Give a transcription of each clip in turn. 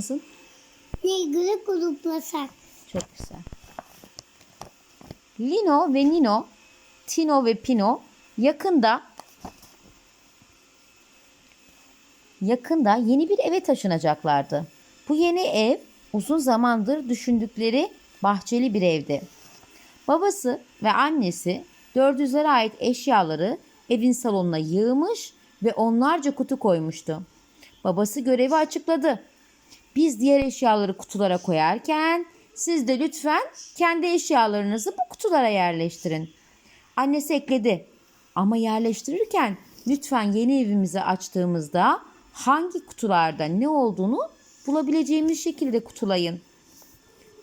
mısın? Nilgül'ü gruplasak. Çok güzel. Lino ve Nino, Tino ve Pino yakında yakında yeni bir eve taşınacaklardı. Bu yeni ev uzun zamandır düşündükleri bahçeli bir evdi. Babası ve annesi dördüzlere ait eşyaları evin salonuna yığmış ve onlarca kutu koymuştu. Babası görevi açıkladı. Biz diğer eşyaları kutulara koyarken siz de lütfen kendi eşyalarınızı bu kutulara yerleştirin. Annesi ekledi. Ama yerleştirirken lütfen yeni evimizi açtığımızda hangi kutularda ne olduğunu bulabileceğimiz şekilde kutulayın.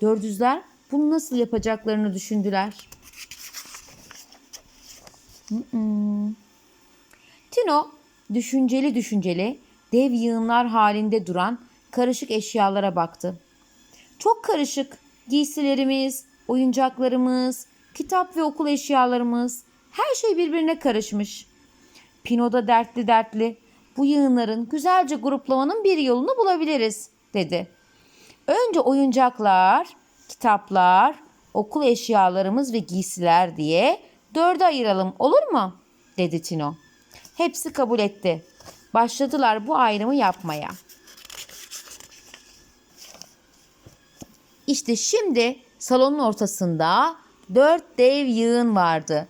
Dördüzler bunu nasıl yapacaklarını düşündüler. Tino düşünceli düşünceli dev yığınlar halinde duran karışık eşyalara baktı. Çok karışık giysilerimiz, oyuncaklarımız, kitap ve okul eşyalarımız her şey birbirine karışmış. Pino da dertli dertli bu yığınların güzelce gruplamanın bir yolunu bulabiliriz dedi. Önce oyuncaklar, kitaplar, okul eşyalarımız ve giysiler diye dörde ayıralım olur mu? dedi Tino. Hepsi kabul etti. Başladılar bu ayrımı yapmaya. İşte şimdi salonun ortasında dört dev yığın vardı.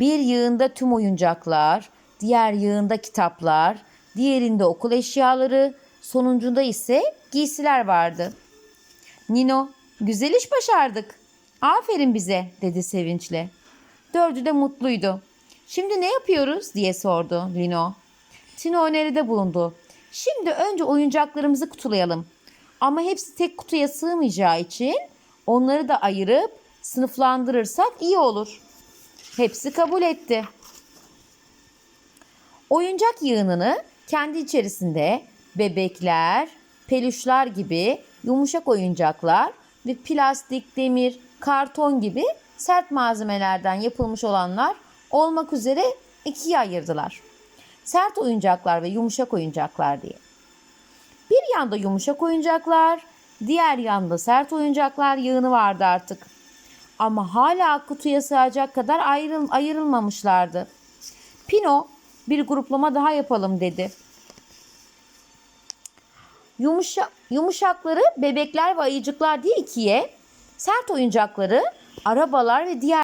Bir yığında tüm oyuncaklar, diğer yığında kitaplar, diğerinde okul eşyaları, sonuncunda ise giysiler vardı. Nino, güzel iş başardık. Aferin bize dedi sevinçle. Dördü de mutluydu. Şimdi ne yapıyoruz diye sordu Lino. Tino öneride bulundu. Şimdi önce oyuncaklarımızı kutulayalım. Ama hepsi tek kutuya sığmayacağı için onları da ayırıp sınıflandırırsak iyi olur. Hepsi kabul etti. Oyuncak yığınını kendi içerisinde bebekler, peluşlar gibi yumuşak oyuncaklar ve plastik, demir, karton gibi sert malzemelerden yapılmış olanlar olmak üzere ikiye ayırdılar. Sert oyuncaklar ve yumuşak oyuncaklar diye. Bir yanda yumuşak oyuncaklar, diğer yanda sert oyuncaklar yığını vardı artık. Ama hala kutuya sığacak kadar ayrıl ayrılmamışlardı. Pino bir gruplama daha yapalım dedi. Yumuşa, yumuşakları bebekler ve ayıcıklar diye ikiye, sert oyuncakları arabalar ve diğer